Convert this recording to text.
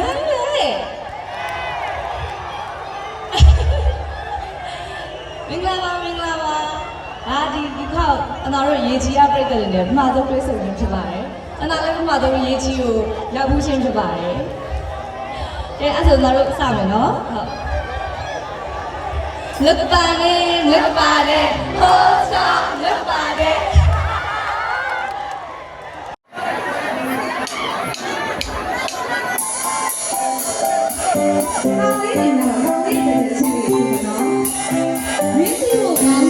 များတယ်မင်္ဂလာပါမင်္ဂလာပါဒါဒီဒီခေါက်အနာတို့ရေကြီးအပရိသတ်တွေနဲ့ပထမဆုံးတွေ့ဆုံခြင်းဖြစ်ပါတယ်အနာလည်းပထမဆုံးရေကြီးကိုရောက်မှုချင်းဖြစ်ပါတယ်ကဲအဲ့ဆိုအနာတို့စမယ်နော်ဟုတ် Look about it, look about it, hold on, လေးနေတာတော့လေးတယ်ချင်းနေတာနော်မင်းတို့က